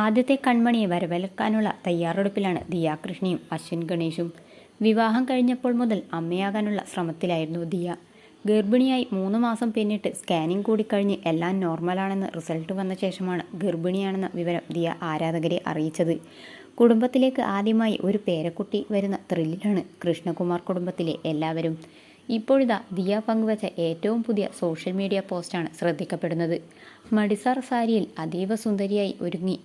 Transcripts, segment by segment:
ആദ്യത്തെ കൺമണിയെ വരവേൽക്കാനുള്ള തയ്യാറെടുപ്പിലാണ് ദിയ കൃഷ്ണയും അശ്വിൻ ഗണേഷും. വിവാഹം കഴിഞ്ഞപ്പോൾ മുതൽ അമ്മയാകാനുള്ള ശ്രമത്തിലായിരുന്നു ദിയ. ഗർഭിണിയായി മൂന്ന് മാസം പിന്നിട്ട് സ്കാനിംഗ് കൂടി കഴിഞ്ഞ് എല്ലാം നോർമലാണെന്ന് റിസൾട്ട് വന്ന ശേഷമാണ് ഗർഭിണിയാണെന്ന വിവരം ദിയ ആരാധകരെ അറിയിച്ചത്. കുടുംബത്തിലേക്ക് ആദ്യമായി ഒരു പേരക്കുട്ടി വരുന്ന ത്രില്ലിലാണ് കൃഷ്ണകുമാർ കുടുംബത്തിലെ എല്ലാവരും. ഇപ്പോഴിതാ ദിയ പങ്കുവച്ച ഏറ്റവും പുതിയ സോഷ്യൽ മീഡിയ പോസ്റ്റാണ് ശ്രദ്ധിക്കപ്പെടുന്നത്. മടിസാർ സാരിയിൽ അതീവ സുന്ദരിയായി ഒരുങ്ങി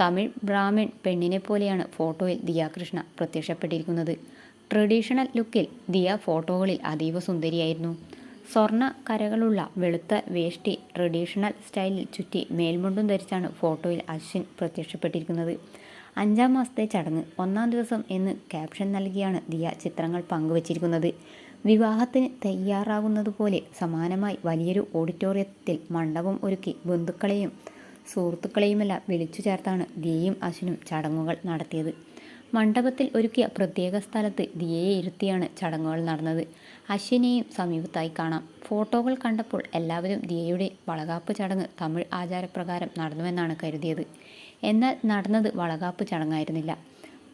തമിഴ് ബ്രാഹ്മിൺ പെണ്ണിനെ പോലെയാണ് ഫോട്ടോയിൽ ദിയ കൃഷ്ണ പ്രത്യക്ഷപ്പെട്ടിരിക്കുന്നത്. ട്രഡീഷണൽ ലുക്കിൽ ദിയ ഫോട്ടോകളിൽ അതീവ സുന്ദരിയായിരുന്നു. സ്വർണ കരകളുള്ള വെളുത്ത വേഷ്ടി ട്രഡീഷണൽ സ്റ്റൈലിൽ ചുറ്റി മേൽമുണ്ടും ധരിച്ചാണ് ഫോട്ടോയിൽ അശ്വിൻ പ്രത്യക്ഷപ്പെട്ടിരിക്കുന്നത്. അഞ്ചാം മാസത്തെ ചടങ്ങ് ഒന്നാം ദിവസം എന്ന് ക്യാപ്ഷൻ നൽകിയാണ് ദിയ ചിത്രങ്ങൾ പങ്കുവച്ചിരിക്കുന്നത്. വിവാഹത്തിന് തയ്യാറാകുന്നതുപോലെ സമാനമായി വലിയൊരു ഓഡിറ്റോറിയത്തിൽ മണ്ഡപം ഒരുക്കി ബന്ധുക്കളെയും സുഹൃത്തുക്കളെയുമെല്ലാം വിളിച്ചു ചേർത്താണ് ദിയയും അശ്വിനും ചടങ്ങുകൾ നടത്തിയത്. മണ്ഡപത്തിൽ ഒരുക്കിയ പ്രത്യേക സ്ഥലത്ത് ദിയയെ ഇരുത്തിയാണ് ചടങ്ങുകൾ നടന്നത്. അശ്വിനെയും സമീപത്തായി കാണാം. ഫോട്ടോകൾ കണ്ടപ്പോൾ എല്ലാവരും ദിയയുടെ വളകാപ്പ് ചടങ്ങ് തമിഴ് ആചാരപ്രകാരം നടന്നുവെന്നാണ് കരുതിയത്. എന്നാൽ നടന്നത് വളകാപ്പ് ചടങ്ങായിരുന്നില്ല.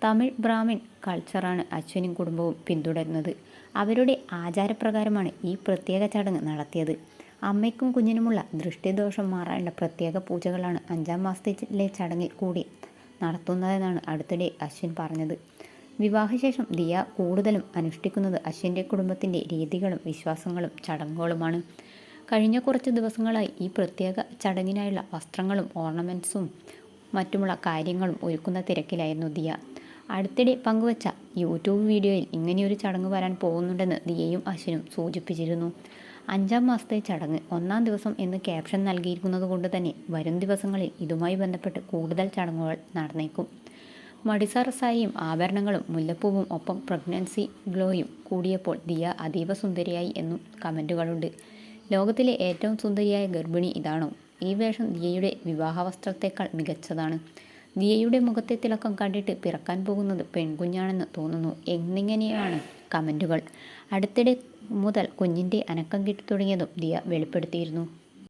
തമിഴ് ബ്രാഹ്മിൺ കൾച്ചറാണ് അശ്വിനും കുടുംബവും പിന്തുടരുന്നത്. അവരുടെ ആചാരപ്രകാരമാണ് ഈ പ്രത്യേക ചടങ്ങ് നടത്തിയത്. അമ്മയ്ക്കും കുഞ്ഞിനുമുള്ള ദൃഷ്ടിദോഷം മാറാനുള്ള പ്രത്യേക പൂജകളാണ് അഞ്ചാം മാസത്തിലെ ചടങ്ങിൽ കൂടി നടത്തുന്നതെന്നാണ് അടുത്തിടെ അശ്വിൻ പറഞ്ഞത്. വിവാഹശേഷം ദിയ കൂടുതലും അനുഷ്ഠിക്കുന്നത് അശ്വിന്റെ കുടുംബത്തിന്റെ രീതികളും വിശ്വാസങ്ങളും ചടങ്ങുകളുമാണ്. കഴിഞ്ഞ കുറച്ച് ദിവസങ്ങളായി ഈ പ്രത്യേക ചടങ്ങിനായുള്ള വസ്ത്രങ്ങളും ഓർണമെന്റ്സും മറ്റുമുള്ള കാര്യങ്ങളും ഒരുക്കുന്ന തിരക്കിലായിരുന്നു ദിയ. അടുത്തിടെ പങ്കുവച്ച യൂട്യൂബ് വീഡിയോയിൽ ഇങ്ങനെയൊരു ചടങ്ങ് വരാൻ പോകുന്നുണ്ടെന്ന് ദിയയും അശ്വിനും സൂചിപ്പിച്ചിരുന്നു. അഞ്ചാം മാസത്തെ ചടങ്ങ് ഒന്നാം ദിവസം എന്ന് ക്യാപ്ഷൻ നൽകിയിരിക്കുന്നത് കൊണ്ട് തന്നെ വരും ദിവസങ്ങളിൽ ഇതുമായി ബന്ധപ്പെട്ട് കൂടുതൽ ചടങ്ങുകൾ നടന്നേക്കും. മടിസാറസായും ആഭരണങ്ങളും മുല്ലപ്പൂവും ഒപ്പം പ്രഗ്നൻസി ഗ്ലോയും കൂടിയപ്പോൾ ദിയ അതീവ സുന്ദരിയായി എന്നും കമന്റുകളുണ്ട് ലോകത്തിലെ ഏറ്റവും സുന്ദരിയായ ഗർഭിണി ഇതാണോ? ഈ വേഷം ദിയയുടെ വിവാഹ വസ്ത്രത്തേക്കാൾ മികച്ചതാണ്. ദിയയുടെ മുഖത്തെ തിളക്കം കണ്ടിട്ട് പിറക്കാൻ പോകുന്നത് പെൺകുഞ്ഞാണെന്ന് തോന്നുന്നു. എന്നിങ്ങനെയാണ് കമന്റുകൾ അടുത്തിടെ മുതൽ കുഞ്ഞിന്റെ അനക്കം കിട്ടി തുടങ്ങിയതും ദിയ വെളിപ്പെടുത്തിയിരുന്നു.